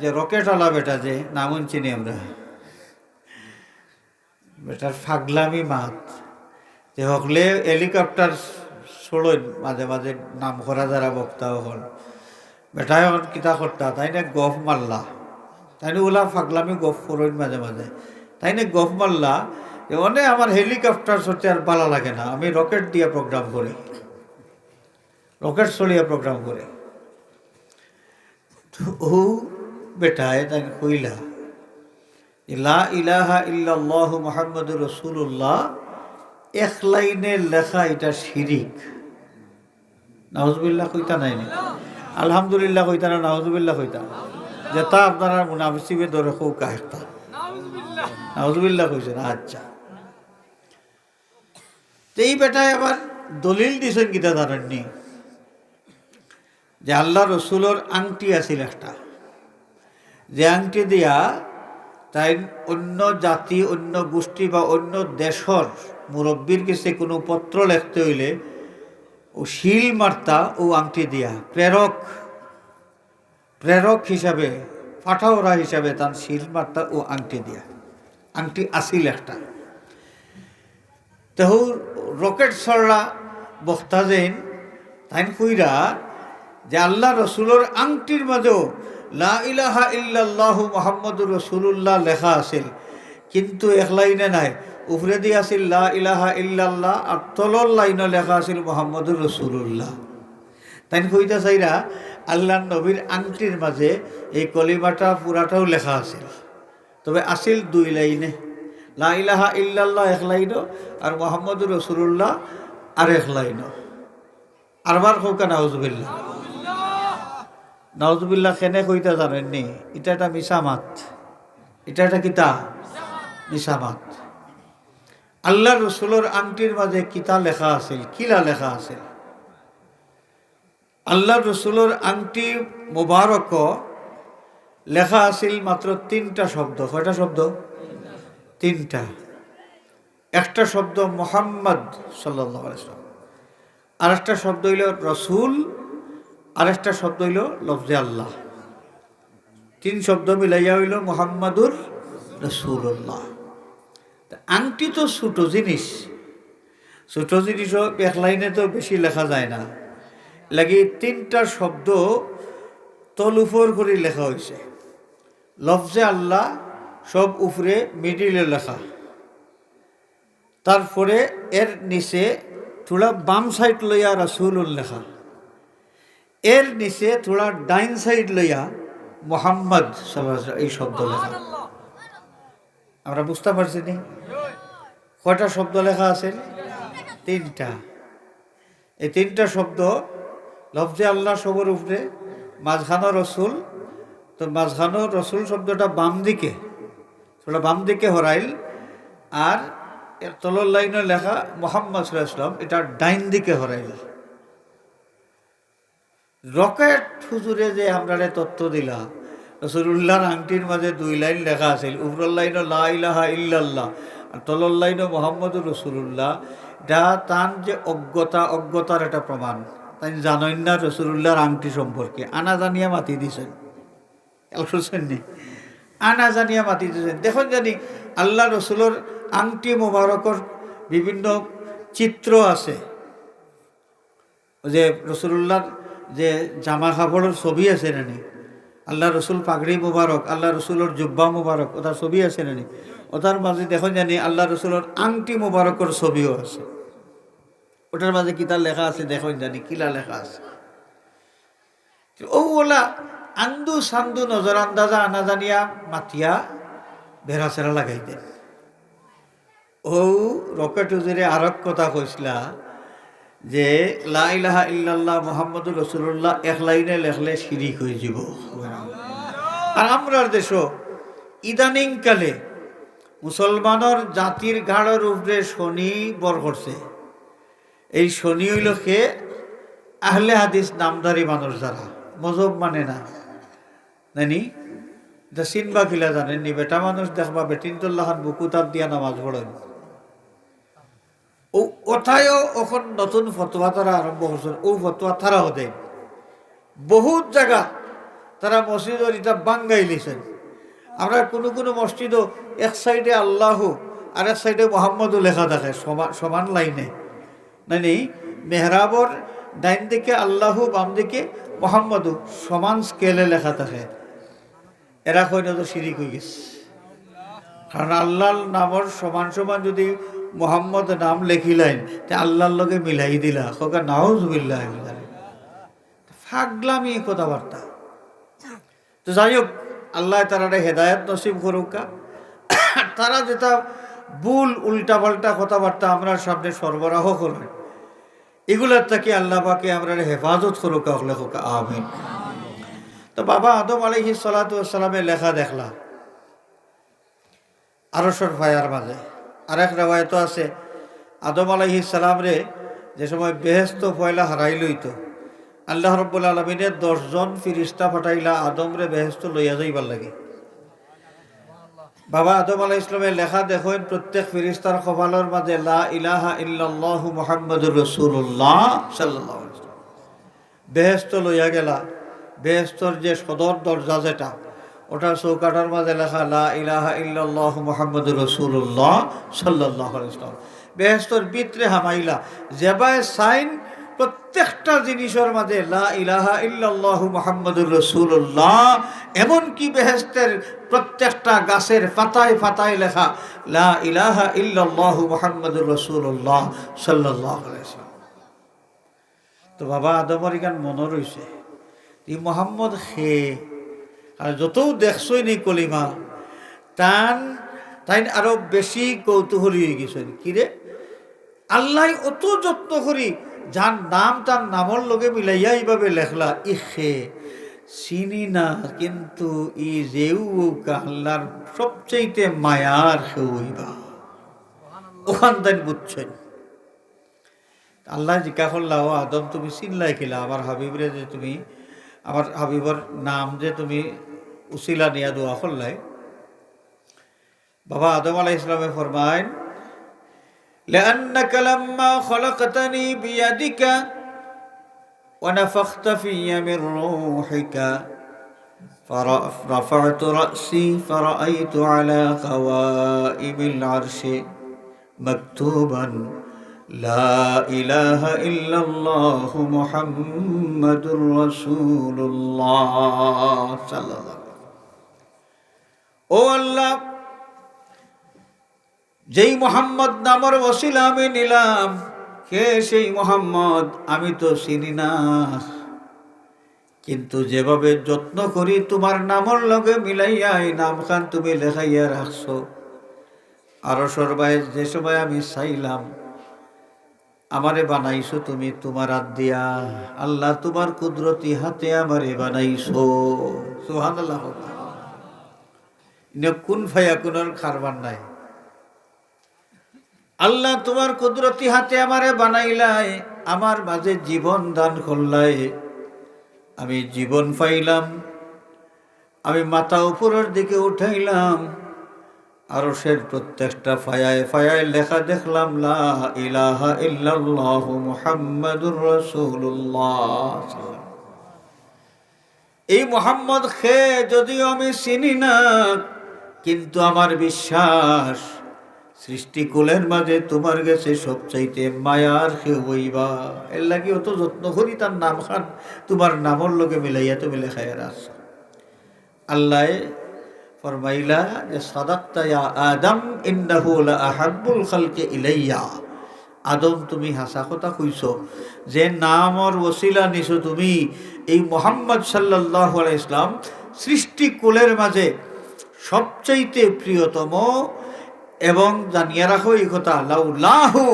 যে রকেটওয়ালা বেটা যে নাম চিনি আমরা। বেটার ফাগলামি মাত। যে হকলে হেলিকপ্টার ছোড়ন মাঝে মাঝে নাম করা যারা বক্তা হল বেটাই এখন কিতা করতা তাই না গফ মারলা তাই না ওলা ফাগলামি গফ করইন মাঝে মাঝে তাই না গফ মারলা যে অনেক আমার হেলিকপ্টার সত্যি আর ভালো লাগে না, আমি রকেট দিয়ে প্রোগ্রাম করি রকেট চলিয়া প্রোগ্রাম করে বেটায় তাকে কইলা লা ইলাহা ইল্লাল্লাহু মুহাম্মাদুর রাসূলুল্লাহ, এক লাইনে লেখা এটা শিরিক। নাউজুবিল্লাহ কইতা নাই আলহামদুলিল্লাহ কইতা না নাউজুবিল্লাহ কইতা? যেটা আপনারা মুনাফিসিবে ধরে কৌকা একটা নাউজুবিল্লাহ না আচ্ছা। এই বেটায় আবার দলিল দিছেন গীতা জানেননি? যে আল্লাহ রসুলোর আংটি আছিল একটা। যে আংটি দিয়া তাই অন্য জাতি, অন্য গোষ্ঠী বা অন্য দেশর মুরব্বীর কাছে কোনো পত্র লিখতে হইলে ও শিল মার্তা ও আংটি দিয়া। প্রেরক প্রেরক হিসাবে পাঠাওরা হিসাবে তার শিল মার্তা ও আংটি দিয়া। আংটি আসিল একটা। তেহ রকেট সরলা বক্তা যেন তাই কইরা যে আল্লাহ রসুলোর আংটির মাঝেও লা ইলাহা ইল্লাল্লাহু মোহাম্মদুর রসুল্লাহ লেখা আছিল। কিন্তু এক লাইনে নাই। উপরে দিয়ে আছিল লা ইলাহা ইল্লাল্লাহ আর তলর লাইনও লেখা আছিল মোহাম্মদুর রসুল্লাহ তাই কইতা চাইরা আল্লাহ নবীর আংটির মাঝে এই কলিমাটা পুরাটাও লেখা আছিল। তবে আছিল দুই লাইনে। লা ইলাহা ইল্লাল্লাহ এক লাইনও আর মোহাম্মদুর রসুল্লাহ আর এক লাইনও আরবার হোক নাউজবিল্লা নাউজবিল্লা কেনে কইতা জানেননি? এটা একটা মিসামাত এটা একটা কিতা? মিসামাত আল্লাহ রসুলোর আংটির মাঝে কিতা লেখা আছিল? কিলা লেখা আছিল? আল্লাহ রসুলোর আংটি মুবারক লেখা আছিল মাত্র তিনটা শব্দ। কয়টা শব্দ? তিনটা। একটা শব্দ মোহাম্মদ আলাইসলাম আর একটা শব্দ হইল রসুল আর একটা শব্দ হইল লফজে আল্লাহ। তিন শব্দ মিলাইয়া হইল মোহাম্মদুর রসুল্লাহ আংটি তো ছোটো জিনিস। ছোটো জিনিসও এক লাইনে তো বেশি লেখা যায় না। লাগি তিনটা শব্দ তল উপর করে লেখা হয়েছে লফজে আল্লাহ সব উপরে মিডিলে লেখা। তারপরে এর নিচে থোড়া বাম সাইড লইয়া রাসুলুল লেখা। এর নিচে থোড়া ডাইন সাইড লইয়া মোহাম্মদ এই শব্দ লেখা। আমরা বুঝতে পারছি নি? কয়টা শব্দ লেখা আছে? তিনটা। এই তিনটা শব্দ লফজে আল্লাহ সবর উপরে, মাঝখানো রসুল। তো মাঝখানো রসুল শব্দটা বাম দিকে সেটা বাম দিকে হরাইল। আর এর তলর লাইনে লেখা মোহাম্মদ ইসলাম এটা ডাইন দিকে হরাইল। রকেট হুজুরে যে আমরা তত্ত্ব দিলা রসুল্লাহর আংটির মাঝে দুই লাইন লেখা আছিল উপরের লাইনও লা ইলাহা ইল্লাল্লাহ, আর তলর লাইনও মোহাম্মদুর রসুল্লাহ এটা তার যে অজ্ঞতা, অজ্ঞতার একটা প্রমাণ। তাই জানেন না রসুল্লাহর আংটি সম্পর্কে। আনা জানিয়া মাতি দিছেন। আনা জানিয়া মাতি দিয়েছেন দেখুন জানি, আল্লাহ রসুলোর আংটি মোবারকর বিভিন্ন চিত্র আছে। যে রসুল্লাহর যে জামা কাপড়ের ছবি আছে নানি আল্লাহ রসুল পাগড়ি মুবারক আল্লাহ রসুলোর জুব্বা মুবারক ওটার ছবি আছে নানি ওটার মাঝে দেখুন জানি আল্লাহ রসুলোর আংটি মুবারকর ছবিও আছে। ওটার মাঝে কিতা লেখা আছে দেখুন জানি, কিলা লেখা আছে। ও ওলা, আন্দু সান্দু নজর আন্দাজা আনা জানিয়া মাতিয়া বেড়া চেরা লাগাই দেন ও রকেট উজুরে আরক কথা কইসলা যে লাইলাহা ইল্লাল্লাহ মোহাম্মদুর রসুল্লাহ এক লাইনে লেখলে শিরিক হয়ে যাব। আর আমরার দেশ ইদানিং কালে মুসলমানের জাতির ঘাড়ের উপরে শনি বর করছে। এই শনি হইল কে? আহলে হাদিস নামদারি মানুষ যারা। মজব মানে না। নানি? এটা চিনবা কিলা জানেননি বেটা মানুষ দেখবা বেটিনতুল্লাহান বুকু তার দিয়া নামাজ পড়েন। ও এখন নতুন ফতোয়া তারা আরম্ভ করছেন ও ফতোয়া তারাও দেয় বহুত জায়গা তারা মসজিদর এটা বাঙ্গাই লিছেন আমরা কোনো কোনো মসজিদও এক সাইডে আল্লাহ আর এক সাইডে মোহাম্মদও লেখা থাকে, সমান সমান লাইনে। মানে মেহরাবর ডাইন দিকে আল্লাহু, বাম দিকে মোহাম্মদও সমান স্কেলে লেখা থাকে। এরা কইনা তো শিরিক হয়ে গেছে। কারণ আল্লাহর নামর সমান সমান যদি মোহাম্মদ নাম লেখিলেন, তে আল্লাহর লগে মিলাই দিলা। কোকা নাউজুবিল্লাহ ফাগলামি কথাবার্তা। তো যাই হোক, আল্লাহ তারা হেদায়ত নসিব করুকা। তারা যেটা ভুল উল্টা পাল্টা কথাবার্তা আমরা সামনে সরবরাহ করেন এগুলার থেকে আল্লাহ পাকে আমরা হেফাজত করুকা হলে হোকা তো বাবা আদম আলহি সালাতামের লেখা দেখলা আরসর ভাইয়ার মাঝে। আর এক রেওয়ায়ত আছে, আদম আলহি সালাম রে যে সময় বেহেস্ত পয়লা হারাই লইত আল্লাহ রব্বুল আলমিনের দশজন ফিরিস্তা ফাটাইলা আদম রে বেহেস্ত লইয়া যাইবার লাগে। বাবা আদম আলাহ ইসলামের লেখা দেখেন, প্রত্যেক ফিরিস্তার কপালের মাঝে, লা ইলাহা ইল্লাল্লাহু মুহাম্মাদুর রাসূলুল্লাহ সাল্লাল্লাহু আলাইহি বেহেস্ত লইয়া গেলা। বেহেস্তর যে সদর দরজা যেটা ওটা চৌকাটার মাঝে লেখা, লা ইলাহা ইল্লাল্লাহ মুহাম্মাদুর রাসূলুল্লাহ সাল্লাল্লাহু আলাইহি ওয়াসাল্লাম। বেহেস্তর ভিতরে হামাইলা যেবায় সাইন প্রত্যেকটা জিনিসের মাঝে লা ইলাহা ইল্লাল্লাহু মুহাম্মাদুর রাসূলুল্লাহ। এমনকি বেহেস্তের প্রত্যেকটা গাছের পাতায় পাতায় লেখা, লা ইলাহা ইল্লাল্লাহু মুহাম্মাদুর রাসূলুল্লাহ সাল্লাল্লাহু আলাইহি তো বাবা আদমর ইখান মনে রয়েছে ই মোহাম্মদ খে আর যতও দেখছই নি কলিমা, তান তাই আরও বেশি কৌতূহলী হয়ে গেছে কিরে আল্লাহ অত যত্ন করি যার নাম তার নামর লগে মিলাইয়া এইভাবে লেখলা ই খে চিনি না, কিন্তু ই যেউ আল্লাহর সবচেয়ে মায়ার সেউইবা ওখান তাই বুঝছেন আল্লাহ জিজ্ঞা করলা ও আদম তুমি চিনলাই কিলা আমার হাবিবরে যে তুমি আমার হাবিবর নাম যে তুমি উসিলা নিয়া দোয়া করলাই বাবা আদম আলাহ ইসলামে ফরমাইন لأنك لما خلقتني بيدك ونفخت في من روحك فرفعت رأسي فرأيت على قوائم العرش مكتوبا لا إله إلا الله محمد رسول الله صلى الله عليه وسلم ও আল্লাহ, যেই মোহাম্মদ নামর ওসিলা আমি নিলাম, কে সেই মোহাম্মদ আমি তো চিনি না। কিন্তু যেভাবে যত্ন করি তোমার নামর লগে মিলাইয়া এই নামখান তুমি লেখাইয়া রাখছো। আরও সর্বাই যে সময় আমি চাইলাম, আমারে বানাইছো তুমি তোমার হাত দিয়া। আল্লাহ তোমার কুদরতি হাতে আমারে বানাইছো। সুহান আল্লাহ কোন ফাইয়া কোনের খারবার নাই? আল্লাহ তোমার কুদরতি হাতে আমারে বানাইলাই, আমার মাঝে জীবন দান করলাই। আমি জীবন পাইলাম, আমি মাথা উপরের দিকে উঠাইলাম, আরশের প্রত্যেকটা ফায়ায় ফায়ায় লেখা দেখলাম, লা ইলাহা ইল্লাল্লাহ মুহাম্মাদুর রাসূলুল্লাহ এই মোহাম্মদ খে যদিও আমি চিনি না কিন্তু আমার বিশ্বাস, সৃষ্টিকুলের মাঝে তোমার কাছে সবচাইতে মায়ার সে হইবা। এর লাগি অত যত্ন করি তার নাম খান, তোমার নামর লোকে মিলাইয়া তুমি লেখাইয়া রাস আল্লাহ ফরমাইলা যে সাদাক্তা ইয়া আদম, ইন্নাহু লা আহাব্বুল খালকে ইলাইয়া। আদম, তুমি হাসা কথা কইছ, যে নামর ওসিলা নিছো তুমি। এই মোহাম্মদ আলাইহি ইসলাম সৃষ্টি কুলের মাঝে সবচাইতে প্রিয়তম এবং জানিয়ে রাখো এই কথা লাউ লাহু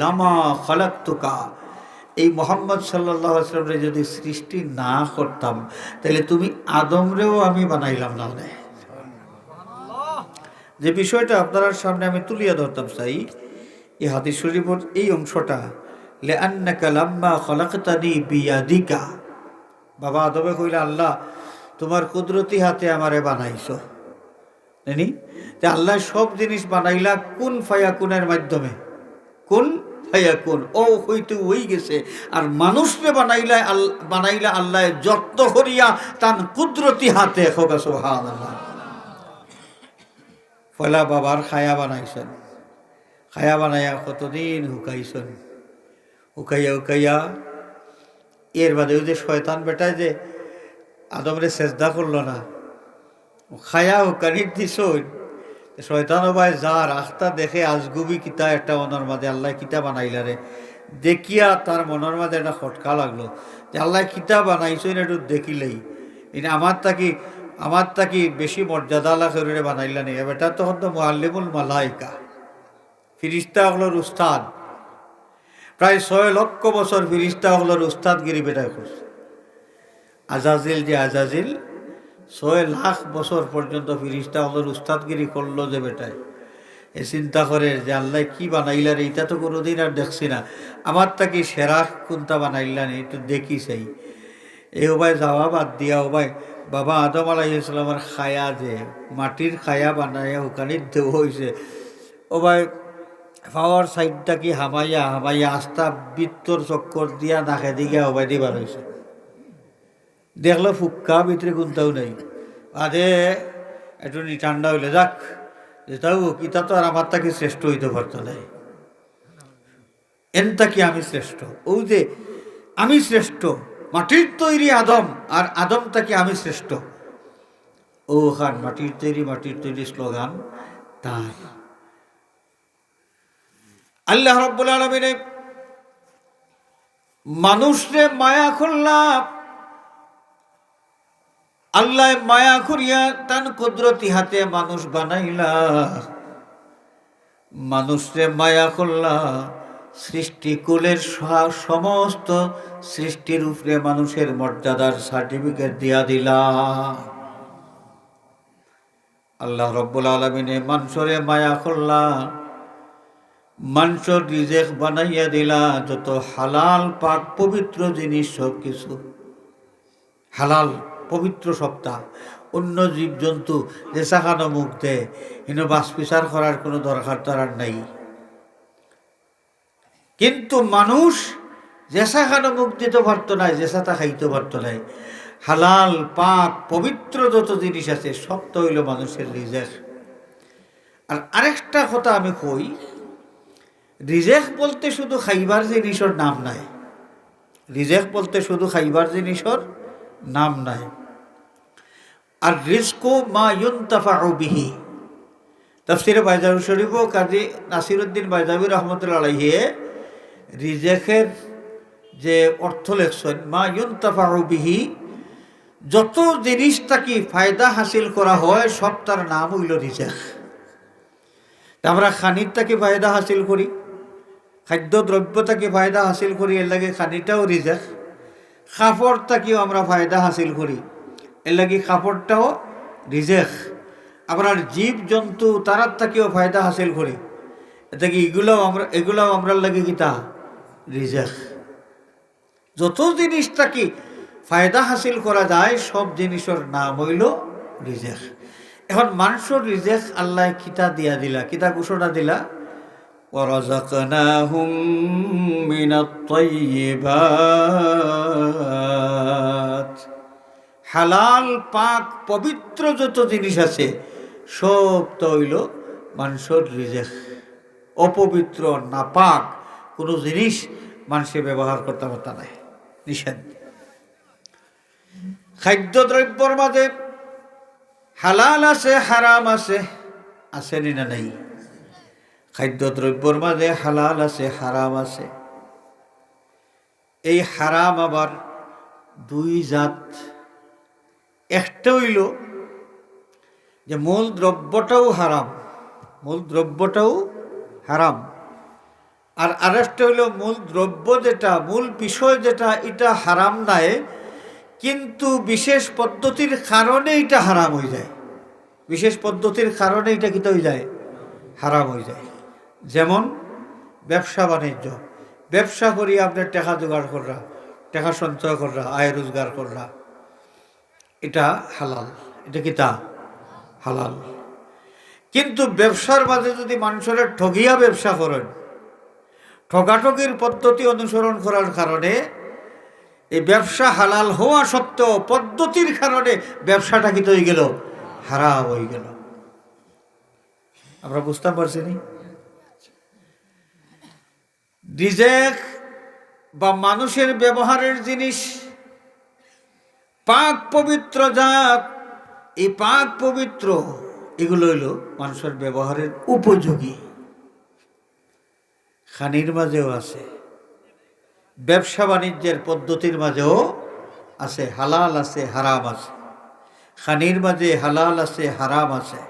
লামা খালাক্তুকা। এই মোহাম্মদ সাল্লাহ আসলামরে যদি সৃষ্টি না করতাম, তাহলে তুমি আদমরেও আমি বানাইলাম না যে বিষয়টা আপনার সামনে আমি তুলিয়া ধরতাম চাই এই হাদিস শরীফর এই অংশটা লে লেআন্নাকা লাম্মা খলাকতানি বিয়াদিকা। বাবা আদমে কইলা, আল্লাহ, তোমার কুদরতি হাতে আমারে বানাইছো। জানি যে আল্লাহ সব জিনিস বানাইলা কোন ফায়া কুনের মাধ্যমে? কোন ফায়াকুন? ও হইতে হই গেছে। আর মানুষরে বানাইলা আল, বানাইলা আল্লাহ যত্ন করিয়া তান কুদরতি হাতে হোকা সোহান ফলা বাবার খায়া বানাইছেন। খায়া বানাইয়া কতদিন হুকাইছেন? হুকাইয়া হুকাইয়া এর বাদে ওই যে শয়তান বেটায় যে আদমরে চেষ্টা করল না খায়া হুকানির দিস শয়তান ভাই যার আখতা দেখে আজগুবি কিতা একটা মনের মাঝে, আল্লাহ কিতা বানাইলা রে। দেখিয়া তার মনের মাঝে একটা খটকা লাগল। যে আল্লাহ কিতা বানাইছেন একটু দেখিলেই। এটা আমার তাকি আমার তাকি বেশি মর্যাদা করে বানাইলা নেই বেটা তখন তো মোয়াল্লিমুল মালাইকা। ফিরিস্তা হলোর উস্তাদ প্রায় ছয় লক্ষ বছর ফিরিস্তা হলোর উস্তাদগিরি বেটায় করছে। আজাজিল যে আজাজিল ছয় লাখ বছর পর্যন্ত ফিরিস্তা হলোর উস্তাদগিরি করল যে বেটায়। এ চিন্তা করে যে আল্লাহ কি বানাইলার এইটা তো কোনোদিন আর দেখছি না। আমার তাকে সেরা কোনটা বানাইলান একটু দেখি চাই এই ওবায় যাওয়া বাদ দিয়া ওবায় বাবা আদম আলাইসালামের খায়া যে, মাটির খায়া বানাইয়া ওখানে দেও হয়েছে ওবায় পাওয়ার সাইডটা কি হামাইয়া হামাইয়া আস্তা বৃত্তর চক্কর দিয়া নাকে দিকে ওবাই দিবার হয়েছে দেখল ফুক্কা ভিতরে গুনতাও নেই। আদে একটু ঠান্ডা হইলে যাক যেটাও কিতা তো আর আমার তাকে শ্রেষ্ঠ হইতে পারতো নাই এনটা কি আমি শ্রেষ্ঠ? ও যে আমি শ্রেষ্ঠ, মাটির তৈরি আদম, আর আদম তাকে আমি শ্রেষ্ঠ? ও খান, মাটির তৈরি মাটির তৈরি স্লোগান তার আল্লাহ রব্বুল আলমিনে মানুষরে মায়া করলাম আল্লাহ মায়া করিয়া তান কুদরতি হাতে মানুষ বানাইলা। মানুষরে মায়া করলা সৃষ্টিকুলের সমস্ত সৃষ্টির উপরে মানুষের মর্যাদার সার্টিফিকেট দিয়া দিলা। আল্লাহ রব্বুল আলমিনে মানুষরে মায়া করলা মাংস রিজেক বানাইয়া দিলা, যত হালাল, পাক, পবিত্র জিনিস সব কিছু হালাল পবিত্র সপ্তাহ। অন্য জীবজন্তু যে চাখানো মুখ দেয়। কিন্তু বাস বিচার করার কোনো দরকার তার নাই। কিন্তু মানুষ জেসা খানো মুখ দিতে পারতো না জেসাটা খাইতে পারতো নাই হালাল, পাক, পবিত্র যত জিনিস আছে, সব তো হইল মানুষের রিজেক। আর আরেকটা কথা আমি কই, রিজেক বলতে শুধু খাইবার জিনিসের নাম নাই। রিজেক বলতে শুধু খাইবার জিনিসের নাম নাই। আর রিস্কো মা ইউনতাফা বিহি। তফসিরে বাইজাবি শরীফ ও কাজী নাসিরুদ্দিন বাইজাবি রহমতুল্লাহ আলাইহে রিজেকের যে অর্থ লেখছেন, মা ইউনতাফা বিহি, যত জিনিস তাকে ফায়দা হাসিল করা হয়, সব তার নাম হইল রিজেক। আমরা খানির তাকে ফায়দা হাসিল করি খাদ্য দ্রব্য তাকে ফায়দা হাসিল করি, এর লাগে খানিটাও রিজেক। কাপড় তাকেও আমরা ফায়দা হাসিল করি। এর লাগে কাপড়টাও রিজেক আপনার জীব জন্তু তারার তাকেও ফায়দা হাসিল করি। এটা কি এগুলোও আমরা এগুলোও আমরা লাগে কি তা? রিজেক যত জিনিস তাকে ফায়দা হাসিল করা যায়, সব জিনিসের নাম হইল রিজেক এখন মানুষের রিজেক আল্লাহ কিতা দিয়া দিলা, কিতা ঘোষণা দিলা? ورزقناهم من الطيبات হালাল পাক পবিত্র যত জিনিস আছে সব তো হইল মানুষের রিজেক অপবিত্র নাপাক কোনো জিনিস মানুষে ব্যবহার করতে পারত নাই নিষেধ খাদ্যদ্রব্যর মাঝে হালাল আছে হারাম আছে আছে নি না নাই খাদ্যদ্রব্যর মাঝে হালাল আছে, হারাম আছে। এই হারাম আবার দুই জাত। একটা হইল যে মূল দ্রব্যটাও হারাম, মূল দ্রব্যটাও হারাম। আর আরেকটা হইল মূল দ্রব্য যেটা, মূল বিষয় যেটা, এটা হারাম নাই, কিন্তু বিশেষ পদ্ধতির কারণে এটা হারাম হয়ে যায়। বিশেষ পদ্ধতির কারণে এটা কিতে হয়ে যায়? হারাম হয়ে যায়। যেমন ব্যবসা বাণিজ্য। ব্যবসা করি আপনার টাকা জোগাড় কররা টাকা সঞ্চয় কররা আয় রোজগার কররা এটা হালাল, এটা কি তা? হালাল। কিন্তু ব্যবসার মাঝে যদি মানুষের ঠগিয়া ব্যবসা করেন ঠগাঠকির পদ্ধতি অনুসরণ করার কারণে এই ব্যবসা হালাল হওয়া সত্ত্বেও পদ্ধতির কারণে ব্যবসাটা কি হয়ে গেল? হারা হয়ে গেল। আমরা বুঝতে পারছি নি? রিজেক বা মানুষের ব্যবহারের জিনিস, পাক পবিত্র জাত, এই পাক পবিত্র, এগুলো হইল মানুষের ব্যবহারের উপযোগী। খানির মাঝেও আছে, ব্যবসা বাণিজ্যের পদ্ধতির মাঝেও আছে, হালাল আছে, হারাম আছে। খানির মাঝে হালাল আছে, হারাম আছে।